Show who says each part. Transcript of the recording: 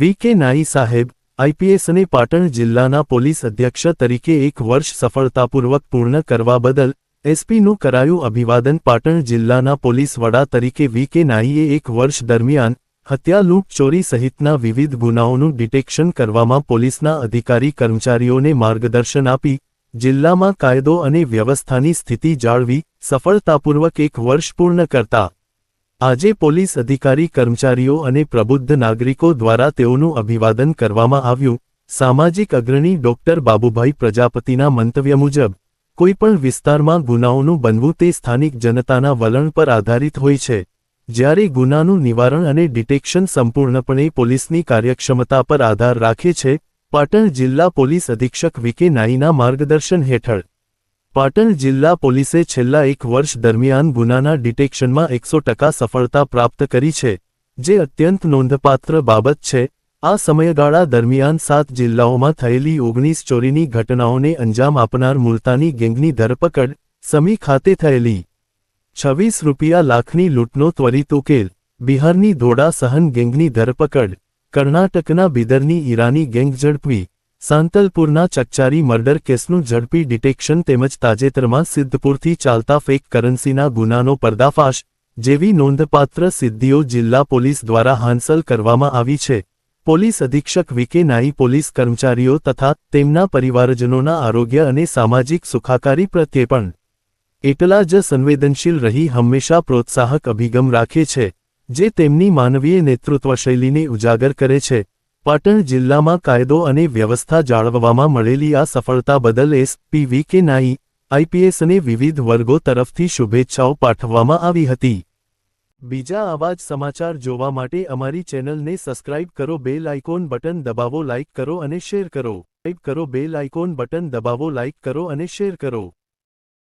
Speaker 1: વી કે નાઈ સાહેબ આઈપીએસ અને પાટણ જિલ્લાના પોલીસ અધ્યક્ષ તરીકે એક વર્ષ સફળતાપૂર્વક પૂર્ણ કરવા બદલ એસપીનું કરાયું અભિવાદન પાટણ જિલ્લાના પોલીસ વડા તરીકે વી કે નાઈએ એક વર્ષ દરમિયાન હત્યા લૂંટચોરી સહિતના વિવિધ ગુનાઓનું ડિટેક્શન કરવામાં પોલીસના અધિકારી કર્મચારીઓને માર્ગદર્શન આપી જિલ્લામાં કાયદો અને વ્યવસ્થાની સ્થિતિ જાળવી સફળતાપૂર્વક એક વર્ષ પૂર્ણ કરતા આજે પોલીસ અધિકારી કર્મચારીઓ અને પ્રબુદ્ધ નાગરિકો દ્વારા તેઓનું અભિવાદન કરવામાં આવ્યું. સામાજિક અગ્રણી ડોક્ટર બાબુભાઈ પ્રજાપતિના મંતવ્ય મુજબ, કોઈપણ વિસ્તારમાં ગુનાઓનું બનવું તે સ્થાનિક જનતાના વલણ પર આધારિત હોય છે. જ્યારે ગુનાનું નિવારણ અને ડિટેક્શન સંપૂર્ણપણે પોલીસની કાર્યક્ષમતા પર આધાર રાખે છે, પાટણ જિલ્લા પોલીસ અધિક્ષક વિકે નાઈના માર્ગદર્શન હેઠળ પાટણ જિલ્લા પોલીસે છેલ્લા એક વર્ષ દરમિયાન ગુનાના ડિટેક્શનમાં એકસો ટકા સફળતા પ્રાપ્ત કરી છે, જે અત્યંત નોંધપાત્ર બાબત છે. આ સમયગાળા દરમિયાન સાત જિલ્લાઓમાં થયેલી ઓગણીસ ચોરીની ઘટનાઓને અંજામ આપનાર મુલતાની ગેંગની ધરપકડ, સમી ખાતે થયેલી છવ્વીસ રૂપિયા લાખની લૂંટનો ત્વરિત ઉકેલ, બિહારની ધોડા સહન ગેંગની ધરપકડ, કર્ણાટકના બિદરની ઈરાની ગેંગ ઝડપી સાંતલપુરના ચકચારી મર્ડર કેસનું ઝડપી ડિટેક્શન તેમજ તાજેતરમાં સિદ્ધપુરથી ચાલતા ફેક કરન્સીના ગુનાનો પર્દાફાશ જેવી નોંધપાત્ર સિદ્ધિઓ જિલ્લા પોલીસ દ્વારા હાંસલ કરવામાં આવી છે. પોલીસ અધિક્ષક વિકે નાઈ પોલીસ કર્મચારીઓ તથા તેમના પરિવારજનોના આરોગ્ય અને સામાજિક સુખાકારી પ્રત્યે પણ એટલા જ સંવેદનશીલ રહી હંમેશા પ્રોત્સાહક અભિગમ રાખે છે, જે તેમની માનવીય નેતૃત્વ શૈલીને ઉજાગર કરે છે. પાટણ જિલ્લામાં કાયદો અને વ્યવસ્થા જાળવવામાં મળેલી આ સફળતા બદલ એસ પી વી કે નાઈ આઈપીએસ અને વિવિધ વર્ગો તરફથી શુભેચ્છાઓ પાઠવવામાં આવી હતી. બીજા આવા જ સમાચાર જોવા માટે અમારી ચેનલને સબસ્ક્રાઇબ કરો, બેલ આઇકોન બટન દબાવો, લાઇક કરો અને શેર કરો. ટાઈપ કરો, બેલ આઇકોન બટન દબાવો, લાઇક કરો અને શેર કરો.